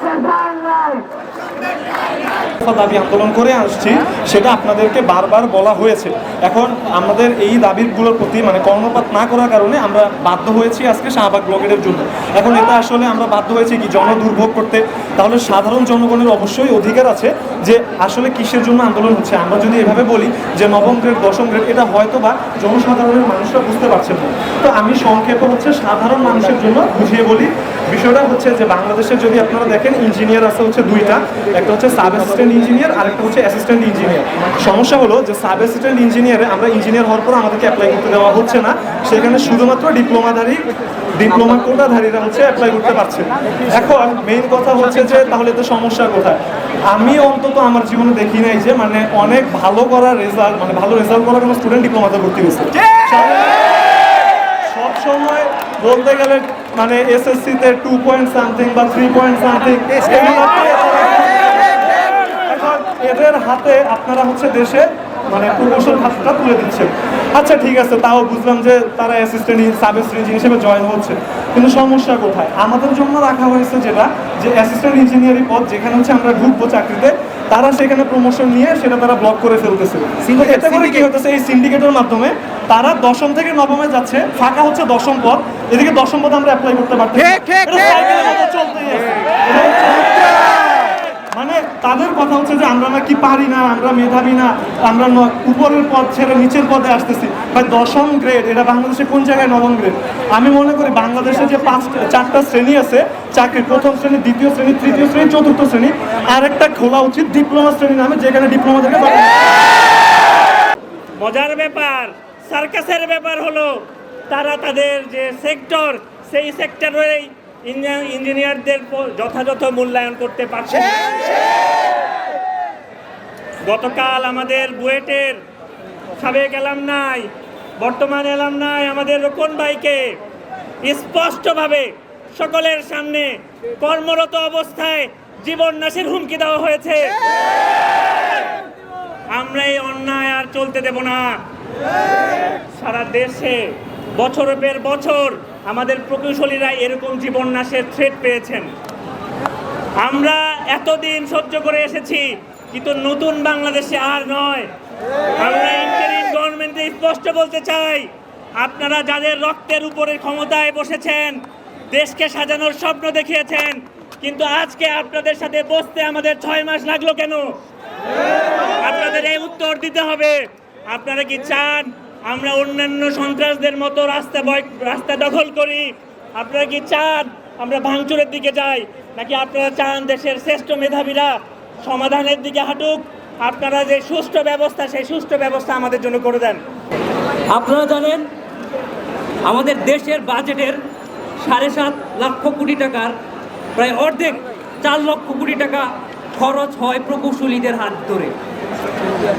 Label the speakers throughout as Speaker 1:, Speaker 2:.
Speaker 1: severler. দফা দাবি আন্দোলন করে আসছি, সেটা আপনাদেরকে বারবার বলা হয়েছে। এখন আমাদের এই দাবিগুলোর প্রতি মানে কর্ণপাত না করার কারণে আমরা বাধ্য হয়েছি আজকে শাহবাগ ব্লকেটের জন্য। এখন এটা আসলে আমরা বাধ্য হয়েছি কি জন দুর্ভোগ করতে। তাহলে সাধারণ জনগণের অবশ্যই অধিকার আছে যে আসলে কিসের জন্য আন্দোলন হচ্ছে। আমরা যদি এভাবে বলি যে নবম গ্রেড, দশম গ্রেড, এটা হয়তো বা জনসাধারণের মানুষরা বুঝতে পারছেন না। তো আমি সংক্ষেপে হচ্ছে সাধারণ মানুষের জন্য বুঝিয়ে বলি। বিষয়টা হচ্ছে যে বাংলাদেশে যদি আপনারা দেখেন, ইঞ্জিনিয়ার আছে হচ্ছে দুইটা, একটা হচ্ছে সাব অ্যাসিস্ট্যান্ট ইঞ্জিনিয়ার আর একটা হচ্ছে অ্যাসিস্ট্যান্ট ইঞ্জিনিয়ার সমস্যা হলো যে সাব অ্যাসিস্ট্যান্ট ইঞ্জিনিয়ারে আমরা ইঞ্জিনিয়ার হওয়ার পর আমাদেরকে অ্যাপ্লাই করতে দেওয়া হচ্ছে না। সেখানে শুধুমাত্র ডিপ্লোমাধারী ডিপ্লোমা কোটাধারীরা হচ্ছে অ্যাপ্লাই করতে পারছে। এখন মেইন কথা হচ্ছে যে তাহলে তো সমস্যা কোথায়? আমি অন্তত আমার জীবনে দেখি নাই যে মানে অনেক ভালো করা রেজাল্ট মানে ভালো রেজাল্ট করা কোনো স্টুডেন্ট ডিপ্লোমাতে ভর্তি হয়েছে। সব সময় বলতে গেলে মানে এসএসসিতে টু পয়েন্ট সামথিং বা থ্রি পয়েন্ট সামথিং এদের হাতে আপনারা হচ্ছে দেশে মানে প্রকৌশল খাতটা তুলে দিচ্ছেন। আচ্ছা ঠিক আছে তাও বুঝলাম যে তারা অ্যাসিস্ট্যান্ট সাব অ্যাসিস্ট্যান্ট হিসেবে জয়েন হচ্ছে। কিন্তু সমস্যা কোথায়? আমাদের জন্য রাখা হয়েছে যেটা যে অ্যাসিস্ট্যান্ট ইঞ্জিনিয়ারিং পদ যেখানে হচ্ছে আমরা ঢুকবো চাকরিতে তারা সেখানে প্রমোশন নিয়ে সেটা তারা ব্লক করে ফেলতেছে। এতে করে কি হতেছে এই সিন্ডিকেটের মাধ্যমে তারা দশম থেকে নবমে যাচ্ছে ফাঁকা হচ্ছে দশম পদ এদিকে দশম পদ আমরা অ্যাপ্লাই করতে চলতেই আছে। তাদের কথা হচ্ছে যে আমরা নাকি পারি না আমরা মেধাবী না আমরা ন- উপরের পদ ছেড়ে নিচের পদে আসতেছি। ভাই দশম গ্রেড এটা বাংলাদেশে কোন জায়গায় নবম গ্রেড আমি মনে করি বাংলাদেশে যে পাঁচ চারটা শ্রেণি আছে চাকরি প্রথম শ্রেণি দ্বিতীয় শ্রেণি তৃতীয় শ্রেণি চতুর্থ শ্রেণি আর একটা খোলা উচিত ডিপ্লোমা শ্রেণি নামে যেখানে ডিপ্লোমা থেকে
Speaker 2: মজার ব্যাপার সার্কাসের ব্যাপার হলো তারা তাদের যে সেক্টর সেই সেক্টরেই ইঞ্জিনিয়ারদের যথাযথ মূল্যায়ন করতে পারছে না। গতকাল আমাদের বুয়েটের সাবেক এলাম নাই, বর্তমান এলাম নাই আমাদের রোকন ভাইকে স্পষ্টভাবে সকলের সামনে কর্মরত অবস্থায় জীবন নাশের হুমকি দেওয়া হয়েছে। আমরা এই অন্যায় আর চলতে দেব না। সারা দেশে বছরের পর বছর আমাদের প্রকৌশলীরা এরকম জীবন নাশের থ্রেট পেয়েছেন। আমরা এতদিন সহ্য করে এসেছি কিন্তু নতুন বাংলাদেশে আর নয়। আমরা ইন্টারিম গভর্নমেন্টে স্পষ্ট বলতে চাই, আপনারা যাদের রক্তের উপরে ক্ষমতায় বসেছেন, দেশকে সাজানোর স্বপ্ন দেখিয়েছেন, কিন্তু আজকে আপনাদের সাথে বসতে আমাদের ছয় মাস লাগল কেন? আপনাদের এই উত্তর দিতে হবে। আপনারা কি চান আমরা অন্যান্য সন্ত্রাসদের মতো রাস্তা রাস্তা দখল করি? আপনারা কি চান আমরা ভাঙচুরের দিকে যাই? নাকি আপনারা চান দেশের শ্রেষ্ঠ মেধাবীরা সমাধানের দিকে হাঁটুক। আপনারা যে সুষ্ঠু ব্যবস্থা, সেই সুষ্ঠু ব্যবস্থা আমাদের জন্য করে দেন।
Speaker 3: আপনারা জানেন, আমাদের দেশের বাজেটের সাড়ে সাত লক্ষ কোটি টাকার প্রায় অর্ধেক চার লক্ষ কোটি টাকা খরচ হয় প্রকৌশলীদের হাত ধরে।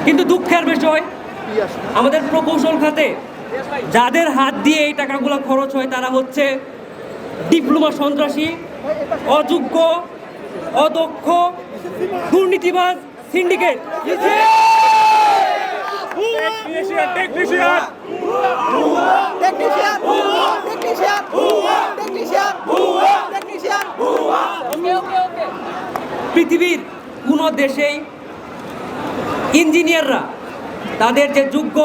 Speaker 3: কিন্তু দুঃখের বিষয়, আমাদের প্রকৌশল খাতে যাদের হাত দিয়ে এই টাকাগুলো খরচ হয় তারা হচ্ছে ডিপ্লোমা সন্ত্রাসী, অযোগ্য, অদক্ষ দুর্নীতিবাজ সিন্ডিকেট। পৃথিবীর কোনো দেশেই ইঞ্জিনিয়াররা তাদের যে যোগ্য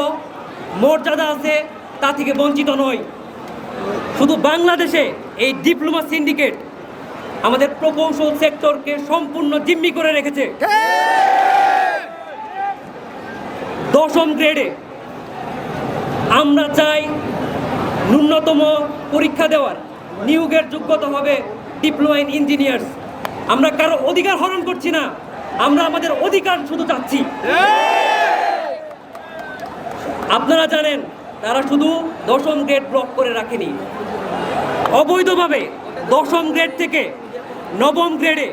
Speaker 3: মর্যাদা আছে তা থেকে বঞ্চিত নয়। শুধু বাংলাদেশে এই ডিপ্লোমা সিন্ডিকেট আমাদের প্রকৌশল সেক্টরকে সম্পূর্ণ জিম্মি করে রেখেছে। দশম গ্রেডে আমরা চাই ন্যূনতম পরীক্ষা দেওয়ার, নিয়োগের যোগ্যতা হবে ডিপ্লোমা ইন ইঞ্জিনিয়ার্স আমরা কারও অধিকার হরণ করছি না, আমরা আমাদের অধিকার শুধু চাচ্ছি। আপনারা জানেন, তারা শুধু দশম গ্রেড ব্লক করে রাখেনি। অবৈধভাবে দশম গ্রেড থেকে নবম গ্রেডে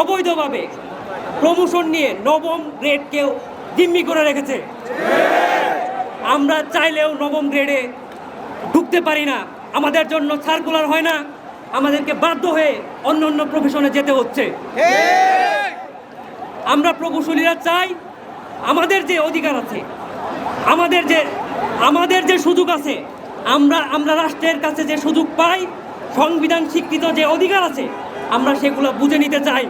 Speaker 3: অবৈধভাবে প্রমোশন নিয়ে নবম গ্রেডকেও জিম্মি করে রেখেছে। আমরা চাইলেও নবম গ্রেডে ঢুকতে পারি না। আমাদের জন্য সার্কুলার হয় না। আমাদেরকে বাধ্য হয়ে অন্য অন্য প্রফেশনে যেতে হচ্ছে। আমরা প্রকৌশলীরা চাই আমাদের যে অধিকার আছে, আমাদের যে আমাদের যে সুযোগ আছে, আমরা আমরা রাষ্ট্রের কাছে যে সুযোগ পাই, সংবিধান স্বীকৃত যে অধিকার আছে আমরা সেগুলো বুঝে নিতে চাই।